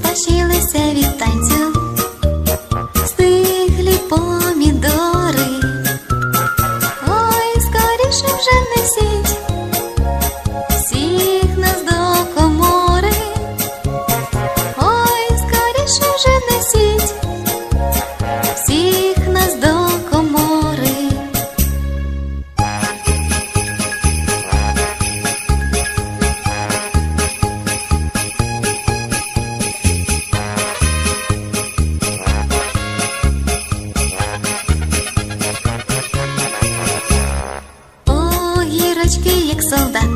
спашилися від як солдати.